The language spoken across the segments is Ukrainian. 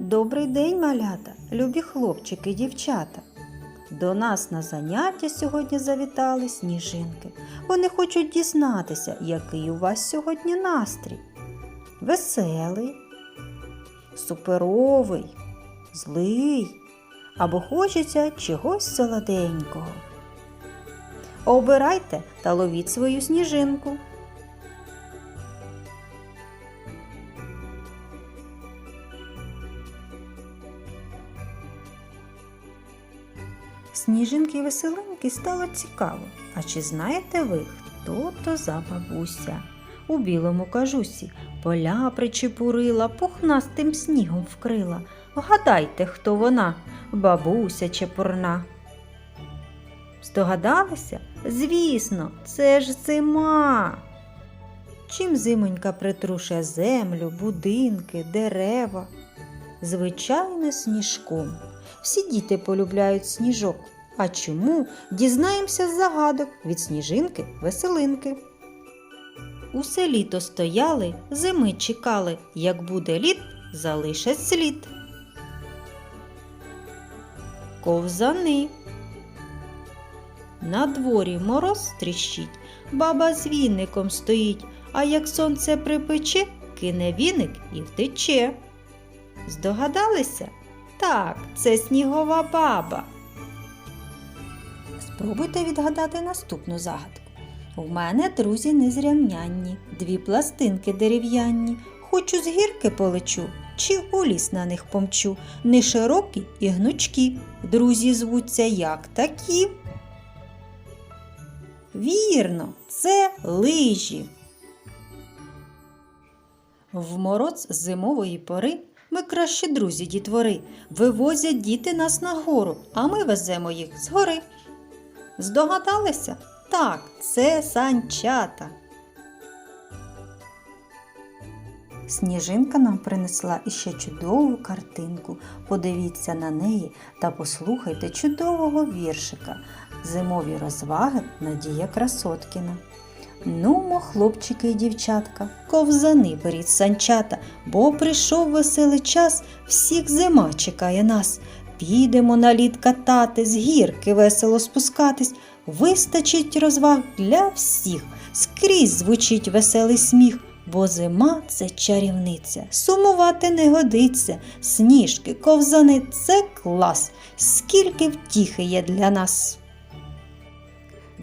Добрий день, малята, любі хлопчики, дівчата. До нас на заняття сьогодні завітали сніжинки. Вони хочуть дізнатися, який у вас сьогодні настрій. Веселий, суперовий, злий або хочеться чогось солоденького. Обирайте та ловіть свою сніжинку. Сніжинки веселеньки стало цікаво. А чи знаєте ви, хто то за бабуся? У білому кажусі поля причепурила, пухнастим снігом вкрила. Вгадайте, хто вона, бабуся чепурна. Здогадалися? Звісно, це ж зима. Чим зимонька притрушує землю, будинки, дерева? Звичайно, сніжком. Всі діти полюбляють сніжок. А чому? Дізнаємося з загадок від сніжинки веселинки. Усе літо стояли, зими чекали, як буде лід, залишать слід. Ковзани. На дворі мороз тріщить, баба з віником стоїть, а як сонце припече, кине віник і втече. Здогадалися? Так, це снігова баба. Спробуйте відгадати наступну загадку. У мене друзі незрівнянні, дві пластинки дерев'яні. Хочу з гірки полечу, чи у ліс на них помчу. Не широкі і гнучкі. Друзі звуться як такі. Вірно, це лижі. В мороз зимової пори ми кращі друзі дітвори. Вивозять діти нас на гору, а ми веземо їх згори. Здогадалися? Так, це санчата. Сніжинка нам принесла іще чудову картинку. Подивіться на неї та послухайте чудового віршика. Зимові розваги Надія Красоткіна. Нумо, хлопчики і дівчатка, ковзани беріть санчата, бо прийшов веселий час, всіх зима чекає нас. Підемо на лід катати, з гірки весело спускатись. Вистачить розваг для всіх, скрізь звучить веселий сміх, бо зима це чарівниця, сумувати не годиться. Сніжки, ковзани це клас, скільки втіхи є для нас.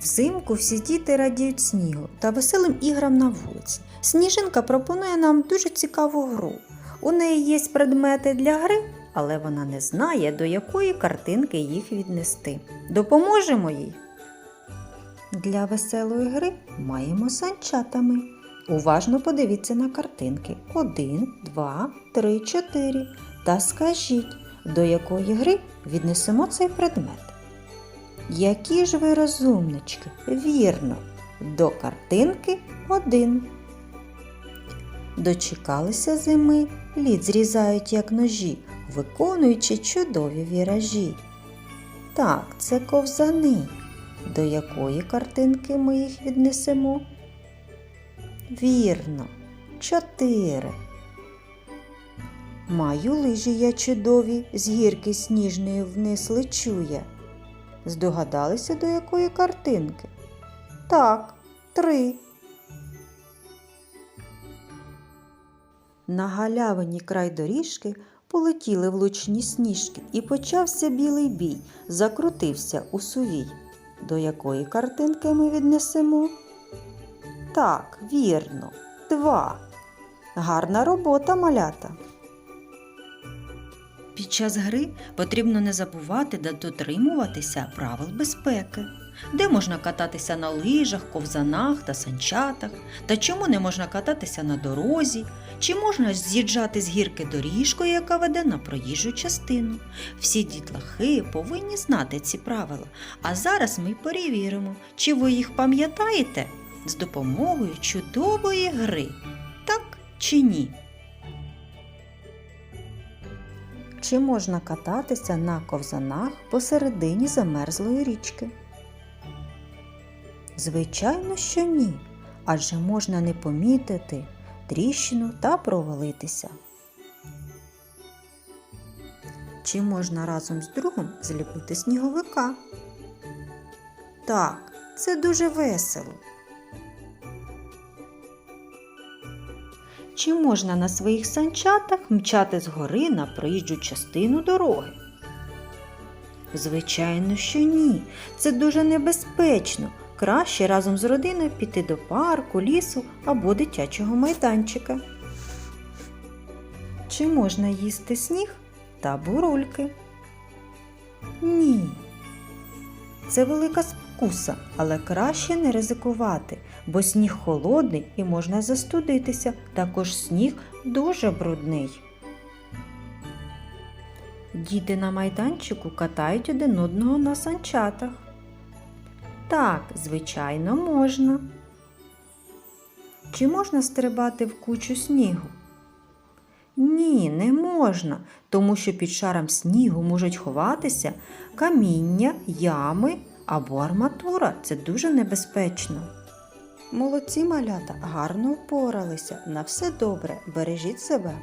Взимку всі діти радіють снігу та веселим іграм на вулиці. Сніжинка пропонує нам дуже цікаву гру. У неї є предмети для гри, але вона не знає, до якої картинки їх віднести. Допоможемо їй. Для веселої гри маємо санчатами. Уважно подивіться на картинки 1, 2, 3, 4 та скажіть, до якої гри віднесемо цей предмет. Які ж ви розумнички? Вірно, до картинки 1. Дочекалися зими, лід зрізають, як ножі, виконуючи чудові віражі. Так, це ковзани. До якої картинки ми їх віднесемо? Вірно, чотири. Маю лижі я чудові, з гірки сніжної вниз лечу я. Здогадалися, до якої картинки? Так, три. На галявині край доріжки полетіли влучні сніжки, і почався білий бій, закрутився у сувій. До якої картинки ми віднесемо? Так, вірно, два. Гарна робота, малята. Під час гри потрібно не забувати та дотримуватися правил безпеки. Де можна кататися на лижах, ковзанах та санчатах, та чому не можна кататися на дорозі, чи можна з'їжджати з гірки доріжкою, яка веде на проїжджу частину. Всі дітлахи повинні знати ці правила. А зараз ми перевіримо, чи ви їх пам'ятаєте з допомогою чудової гри. Так чи ні? Чи можна кататися на ковзанах посередині замерзлої річки? Звичайно, що ні, адже можна не помітити тріщину та провалитися. чи можна разом з другом зліпити сніговика? Так, це дуже весело. Чи можна на своїх санчатах мчати з гори на проїжджу частину дороги? Звичайно, що ні. Це дуже небезпечно. Краще разом з родиною піти до парку, лісу або дитячого майданчика. Чи можна їсти сніг та бурульки? Ні. Це велика спокуса, але краще не ризикувати, бо сніг холодний і можна застудитися. Також сніг дуже брудний. Діти на майданчику катають один одного на санчатах. Так, звичайно, можна. Чи можна стрибати в кучу снігу? Ні, не можна, тому що під шаром снігу можуть ховатися каміння, ями або арматура. Це дуже небезпечно. Молодці малята гарно впоралися. На все добре. Бережіть себе.